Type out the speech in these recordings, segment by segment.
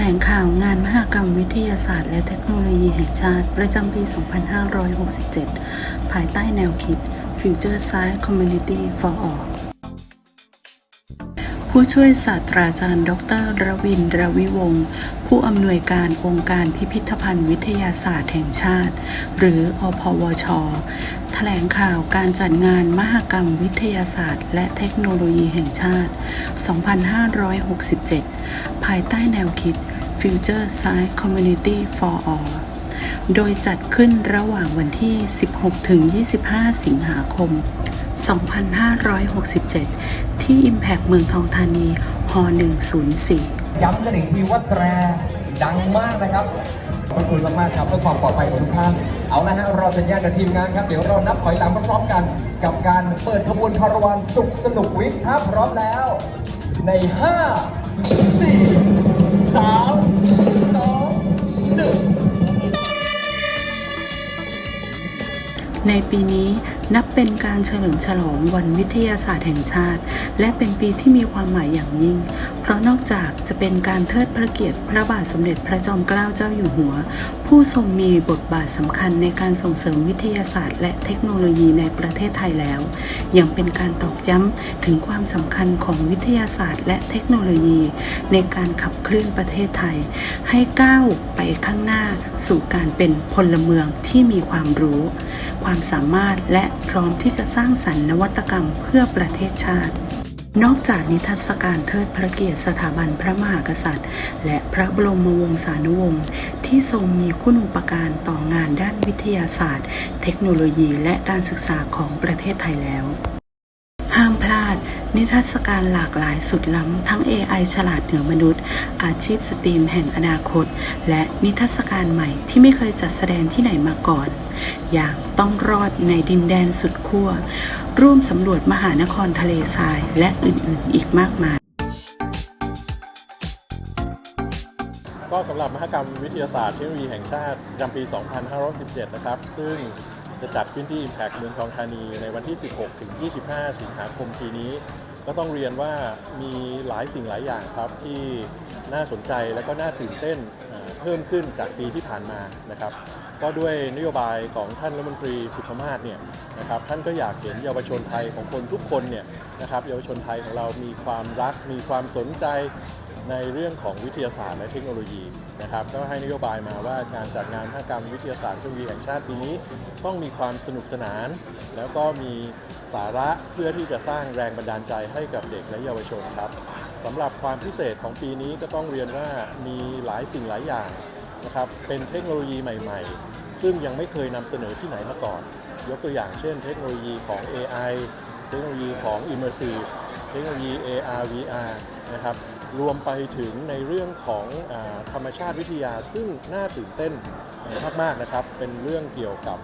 ลงข่าวงานมหกรรมวิทยาศาสตร์และเทคโนโลยีแห่งชาติ ประจำปี 2567 ภายใต้แนวคิด Future Science Community for All ผู้ช่วยศาสตราจารย์ ดรรวินร์รวิวงศ์ผู้อำนวยการองค์การพิพิธภัณฑ์วิทยาศาสตร์แห่งชาติ หรืออพวชแถลงข่าวการจัดงานมหกรรมวิทยาศาสตร์ และเทคโนโลยีแห่งชาติ 2567 ภายใต้แนวคิด Future Science Community for All โดยจัดขึ้นระหว่างวันที่ 16-25 สิงหาคม 2567 ที่ Impact เมืองทองธานีฮ104 ย้ำกันอีกทีว่าแตรดังมากนะครับ ขอบคุณมากๆครับเพื่อความปลอดภัยของทุกท่าน เอาละฮะเราสัญญาณกับทีมงานครับ เดี๋ยวเรานับถอยหลังพร้อมๆกัน กับการเปิดขบวนคาราวานสุขสนุกวิทย์ถ้าพร้อมแล้ว ใน 5 4 3 2 1 ในปีนี้ นับเป็นการเฉลิมฉลองวันวิทยาศาสตร์แห่งชาติ และเป็นปีที่มีความหมายอย่างยิ่ง เพราะนอกจากจะเป็นการเทิดพระเกียรติพระบาทสมเด็จพระจอมเกล้าเจ้าอยู่หัว ผู้ทรงมีบทบาทสำคัญในการส่งเสริมวิทยาศาสตร์ และเทคโนโลยีในประเทศไทยแล้ว ยังเป็นการตอกย้ำถึงความสำคัญของวิทยาศาสตร์ และเทคโนโลยี ในการขับเคลื่อนประเทศไทย ให้ก้าวไปข้างหน้าสู่การเป็นพลเมืองที่มีความรู้ ความสามารถและพร้อมที่จะสร้างสรรค์นวัตกรรมเพื่อประเทศชาติ นอกจากนิทรรศการเทิดพระเกียรติสถาบันพระมหากษัตริย์ และพระบรมวงศานุวงศ์ที่ทรงมีคุณูปการต่องานด้านวิทยาศาสตร์ เทคโนโลยีและการศึกษาของประเทศไทยแล้ว นิทรรศการหลากหลายสุดล้ำ ทั้ง AI ฉลาดเหนือมนุษย์ อาชีพสตรีมแห่งอนาคต และนิทรรศการใหม่ที่ไม่เคยจัดแสดงที่ไหนมาก่อน อย่างต้องรอดในดินแดนสุดขั้ว ร่วมสำรวจมหานครทะเลทรายและอื่นๆ อีกมากมาย ก็สำหรับมหกรรมวิทยาศาสตร์เทคโนโลยีแห่งชาติประจำปี 2517 นะครับ ซึ่ง จะจัดขึ้นที่ Impact เมืองทองธานีในวันที่ 16 ถึง 25 สิงหาคมปีนี้ ก็ต้องเรียนว่ามีหลายสิ่งหลายอย่างครับที่น่าสนใจและก็น่าตื่นเต้นเพิ่มขึ้นจากปีที่ผ่านมานะครับ ก็ด้วยนโยบายของท่านรัฐมนตรีสุภมาศเนี่ยนะครับท่านก็อยากเห็นเยาวชนไทยของคนทุกคนเนี่ยนะครับเยาวชนไทยของเรามีความรัก มีความสนใจในเรื่องของวิทยาศาสตร์และเทคโนโลยีนะครับก็ให้นโยบายมาว่าการจัดงานมหกรรมวิทยาศาสตร์เทคโนโลยีแห่งชาติปีนี้ต้องมีความสนุกสนาน แล้วก็มีสาระเพื่อที่จะสร้างแรงบันดาลใจให้กับเด็กและเยาวชนครับสำหรับความพิเศษของปีนี้ก็ต้องเรียนว่ามีหลายสิ่งหลายอย่างนะครับเป็นเทคโนโลยีใหม่ ๆ ซึ่งยังไม่เคยนำเสนอที่ไหนมาก่อน ยกตัวอย่างเช่น เทคโนโลยีของ AI เทคโนโลยีของ Immersive เทคโนโลยี AR VR นะครับรวมไปถึงในเรื่องของอธรรมชาติวิทยาซึ่งน่าตื่นเต้นมากๆนะครับ เป็นเรื่องเกี่ยวกับ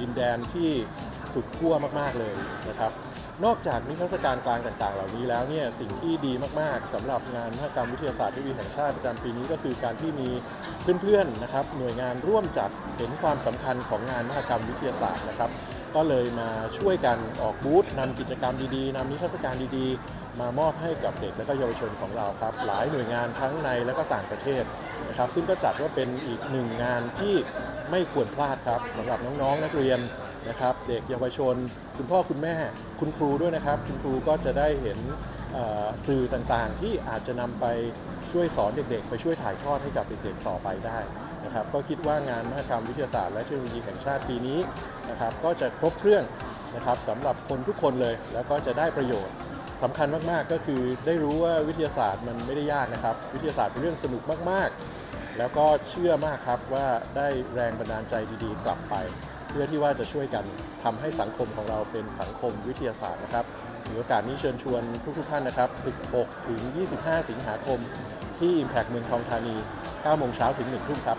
ดินแดนที่ สุดขั้วมากๆเลยนะครับ นอกจากนิทรรศการกลางต่างๆ เหล่านี้แล้วเนี่ยสิ่งที่ดีมากๆสำหรับงานมหกรรมวิทยาศาสตร์ที่มีแห่งชาติประจำปีนี้ก็คือการที่มีเพื่อนๆนะครับหน่วยงานร่วมจัดเห็นความสำคัญของงานมหกรรมวิทยาศาสตร์นะครับ ก็เลยมาช่วยกันออกบูธนำกิจกรรมดีๆนำนิทรรศการดีๆ มามอบให้กับเด็กและก็เยาวชนของเราครับ หลายหน่วยงานทั้งในและก็ต่างประเทศนะครับ ซึ่งก็จัดว่าเป็นอีกหนึ่งงานที่ไม่ควรพลาดครับสำหรับน้องๆนักเรียนนะครับเด็กเยาวชน คุณพ่อคุณแม่ คุณครูด้วยนะครับ คุณครูก็จะได้เห็นสื่อต่างๆ ที่อาจจะนำไปช่วยสอนเด็กๆ ไปช่วยถ่ายทอดให้กับเด็กๆต่อไปได้ นะครับก็คิดว่างานมหกรรมวิทยาศาสตร์และเทคโนโลยีแห่งชาติปีนี้นะครับก็จะครบเครื่องนะครับสำหรับคนทุกคนเลย แล้วก็จะได้ประโยชน์สำคัญมากๆก็คือได้รู้ว่าวิทยาศาสตร์มันไม่ได้ยากนะครับ วิทยาศาสตร์เป็นเรื่องสนุกมากๆ แล้วก็เชื่อมากครับว่าได้แรงบันดาลใจดีๆ กลับไป เพื่อที่ว่าจะช่วยกันทำให้สังคมของเราเป็นสังคมวิทยาศาสตร์นะครับถือโอกาสนี้เชิญชวนทุกๆท่านนะครับ 16 ถึง 25 สิงหาคม ที่ Impact เมืองทองธานี9โมงเช้าถึง1ทุ่มครับ